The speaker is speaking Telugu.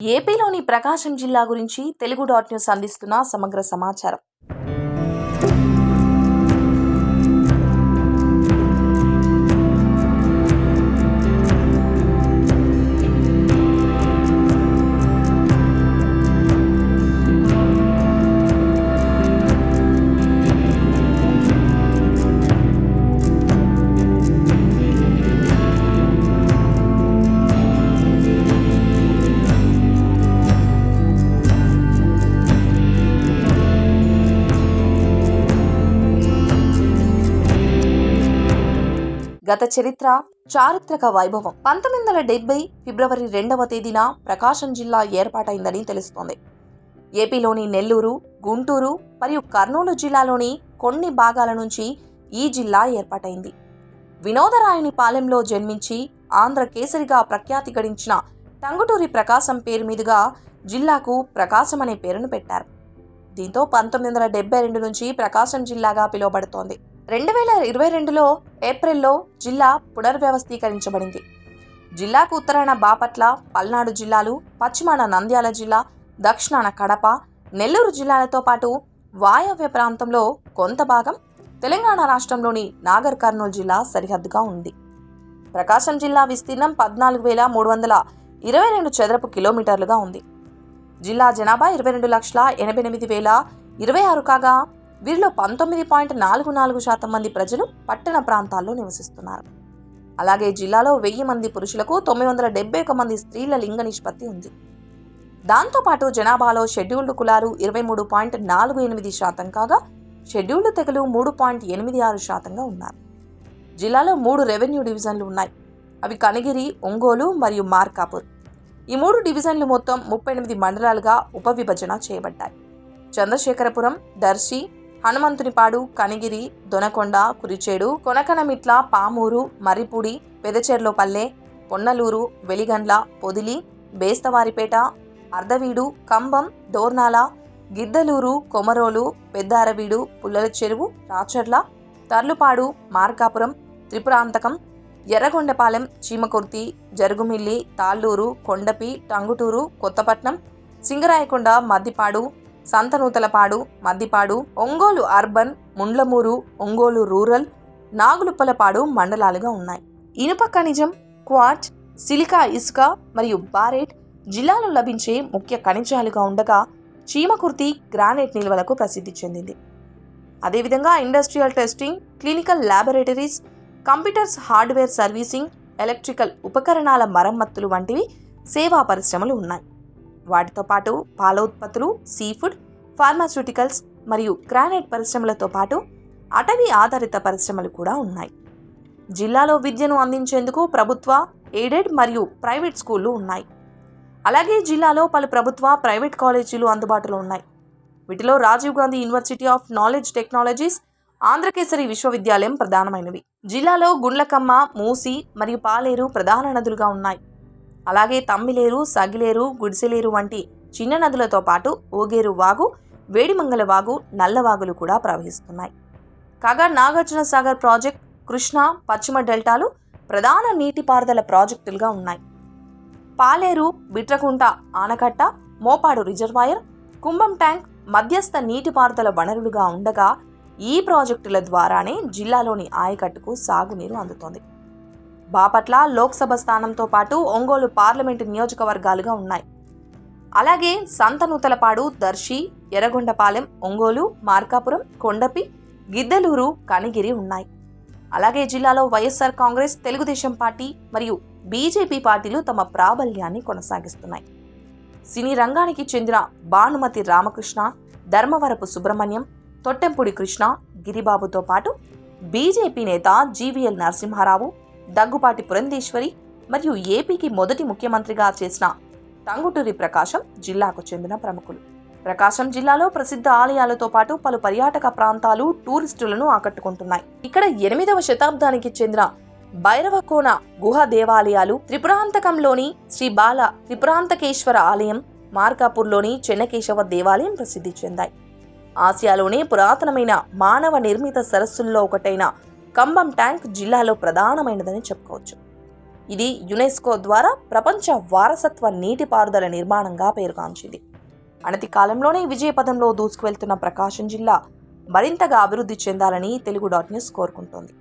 ఏపీలోని ప్రకాశం జిల్లా గురించి తెలుగు డాట్ న్యూస్ అందిస్తున్న సమగ్ర సమాచారం. గత చరిత్ర చారిత్రక వైభవం. పంతొమ్మిది వందల డెబ్బై ఫిబ్రవరి రెండవ తేదీన ప్రకాశం జిల్లా ఏర్పాటైందని తెలుస్తోంది. ఏపీలోని నెల్లూరు గుంటూరు మరియు కర్నూలు జిల్లాలోని కొన్ని భాగాల నుంచి ఈ జిల్లా ఏర్పాటైంది. వినోదరాయుని పాలెంలో జన్మించి ఆంధ్ర కేసరిగా ప్రఖ్యాతి గడించిన టంగుటూరి ప్రకాశం పేరు మీదుగా జిల్లాకు ప్రకాశం అనే పేరును పెట్టారు. దీంతో పంతొమ్మిది వందల డెబ్బై రెండు నుంచి ప్రకాశం జిల్లాగా పిలువబడుతోంది. రెండు వేల ఇరవై రెండులో ఏప్రిల్లో జిల్లా పునర్వ్యవస్థీకరించబడింది. జిల్లాకు ఉత్తరాన బాపట్ల పల్నాడు జిల్లాలు పశ్చిమాన నంద్యాల జిల్లా దక్షిణాన కడప నెల్లూరు జిల్లాలతో పాటు వాయవ్య ప్రాంతంలో కొంత భాగం తెలంగాణ రాష్ట్రంలోని నాగర్ కర్నూలు జిల్లా సరిహద్దుగా ఉంది. ప్రకాశం జిల్లా విస్తీర్ణం పద్నాలుగు వేల మూడు వందల ఇరవై రెండు చదరపు కిలోమీటర్లుగా ఉంది. జిల్లా జనాభా ఇరవై రెండు లక్షల ఎనభై ఎనిమిది వేల ఇరవై ఆరు కాగా వీరిలో పంతొమ్మిది పాయింట్ నాలుగు నాలుగు శాతం మంది ప్రజలు పట్టణ ప్రాంతాల్లో నివసిస్తున్నారు. అలాగే జిల్లాలో వెయ్యి మంది పురుషులకు తొమ్మిది వందల డెబ్బై ఒక మంది స్త్రీల లింగ నిష్పత్తి ఉంది. దాంతోపాటు జనాభాలో షెడ్యూల్డ్ కులాలు ఇరవై మూడు పాయింట్ నాలుగు ఎనిమిది శాతం కాగా షెడ్యూల్డ్ తెగలు మూడు పాయింట్ ఎనిమిది ఆరు శాతంగా ఉన్నారు. జిల్లాలో మూడు రెవెన్యూ డివిజన్లు ఉన్నాయి. అవి కనగిరి ఒంగోలు మరియు మార్కాపూర్. ఈ మూడు డివిజన్లు మొత్తం ముప్పై ఎనిమిది మండలాలుగా ఉపవిభజన చేయబడ్డాయి. చంద్రశేఖరపురం దర్శి హనుమంతునిపాడు కనిగిరి దొనకొండ కురిచేడు కొనకనమిట్ల పామూరు మర్రిపూడి పెదచెర్లోపల్లె పొన్నలూరు వెలిగండ్ల పొదిలి బేస్తవారిపేట అర్ధవీడు కంబం దోర్నాల గిద్దలూరు కొమరోలు పెద్దారవీడు పుల్లల చెరువు రాచర్ల తర్లుపాడు మార్కాపురం త్రిపురాంతకం ఎర్రగొండపాలెం చీమకుర్తి జరుగుమిల్లి తాళ్ళూరు కొండపి టంగుటూరు కొత్తపట్నం సింగరాయకొండ మద్దిపాడు సంతనూతలపాడు మద్దిపాడు ఒంగోలు అర్బన్ ముండ్లమూరు ఒంగోలు రూరల్ నాగులుప్పలపాడు మండలాలుగా ఉన్నాయి. ఇనుప ఖనిజం క్వార్ట్ సిలికా ఇసుక మరియు బారెట్ జిల్లాలో లభించే ముఖ్య ఖనిజాలుగా ఉండగా చీమకుర్తి గ్రానైట్ నిల్వలకు ప్రసిద్ధి చెందింది. అదేవిధంగా industrial testing clinical laboratories computers hardware servicing electrical ఉపకరణాల మరమ్మతులు వంటివి సేవా పరిశ్రమలు ఉన్నాయి. వాటితో పాటు పాల ఉత్పత్తులు సీ ఫుడ్ ఫార్మాస్యూటికల్స్ మరియు గ్రానైట్ పరిశ్రమలతో పాటు అటవీ ఆధారిత పరిశ్రమలు కూడా ఉన్నాయి. జిల్లాలో విద్యను అందించేందుకు ప్రభుత్వ ఎయిడెడ్ మరియు ప్రైవేట్ స్కూళ్ళు ఉన్నాయి. అలాగే జిల్లాలో పలు ప్రభుత్వ ప్రైవేట్ కాలేజీలు అందుబాటులో ఉన్నాయి. వీటిలో Rajiv Gandhi University of Knowledge Technologies Andhra Kesari విశ్వవిద్యాలయం ప్రధానమైనవి. జిల్లాలో గుండ్లకమ్మ మూసి మరియు పాలేరు ప్రధాన నదులుగా ఉన్నాయి. అలాగే తమ్మిలేరు సగిలేరు గుడిసెలేరు వంటి చిన్న నదులతో పాటు ఓగేరు వాగు వేడిమంగళ వాగు నల్లవాగులు కూడా ప్రవహిస్తున్నాయి. కాగా నాగార్జున సాగర్ ప్రాజెక్ట్ కృష్ణా పశ్చిమ డెల్టాలు ప్రధాన నీటిపారుదల ప్రాజెక్టులుగా ఉన్నాయి. పాలేరు బిట్రకుంట ఆనకట్ట మోపాడు రిజర్వాయర్ కుంభం ట్యాంక్ మధ్యస్థ నీటిపారుదల వనరులుగా ఉండగా ఈ ప్రాజెక్టుల ద్వారానే జిల్లాలోని ఆయకట్టుకు సాగునీరు అందుతోంది. బాపట్ల లోక్సభ స్థానంతో పాటు ఒంగోలు పార్లమెంటు నియోజకవర్గాలుగా ఉన్నాయి. అలాగే సంతనూతలపాడు దర్శి ఎర్రగొండపాలెం ఒంగోలు మార్కాపురం కొండపి గిద్దలూరు కనిగిరి ఉన్నాయి. అలాగే జిల్లాలో వైఎస్ఆర్ కాంగ్రెస్ తెలుగుదేశం పార్టీ మరియు బీజేపీ పార్టీలు తమ ప్రాబల్యాన్ని కొనసాగిస్తున్నాయి. సినీ రంగానికి చెందిన భానుమతి రామకృష్ణ ధర్మవరపు సుబ్రహ్మణ్యం తొట్టెంపుడి కృష్ణ గిరిబాబుతో పాటు బీజేపీ నేత జీవీఎల్ నరసింహారావు దగ్గుపాటి పురంధేశ్వరి మరియు ఏపీకి మొదటి ముఖ్యమంత్రిగా చేసిన టంగుటూరి ప్రకాశం జిల్లాకు చెందిన ప్రముఖులు. ప్రకాశం జిల్లాలో ప్రసిద్ధ ఆలయాలతో పాటు పలు పర్యాటక ప్రాంతాలు టూరిస్టులను ఆకట్టుకుంటున్నాయి. ఇక్కడ ఎనిమిదవ శతాబ్దానికి చెందిన భైరవకోన గుహ దేవాలయాలు త్రిపురాంతకంలోని శ్రీ బాల త్రిపురాంతకేశ్వర ఆలయం మార్కాపూర్లోని చెన్నకేశవ దేవాలయం ప్రసిద్ధి చెందాయి. ఆసియాలోనే పురాతనమైన మానవ నిర్మిత సరస్సుల్లో ఒకటైన కంబం ట్యాంక్ జిల్లాలో ప్రధానమైనదని చెప్పుకోవచ్చు. ఇది యునెస్కో ద్వారా ప్రపంచ వారసత్వ నీటిపారుదల నిర్మాణంగా పేరుగాంచింది. అనతి కాలంలోనే విజయపథంలో దూసుకువెళ్తున్న ప్రకాశం జిల్లా మరింతగా అభివృద్ధి చెందాలని తెలుగు డాట్ న్యూస్ కోరుకుంటోంది.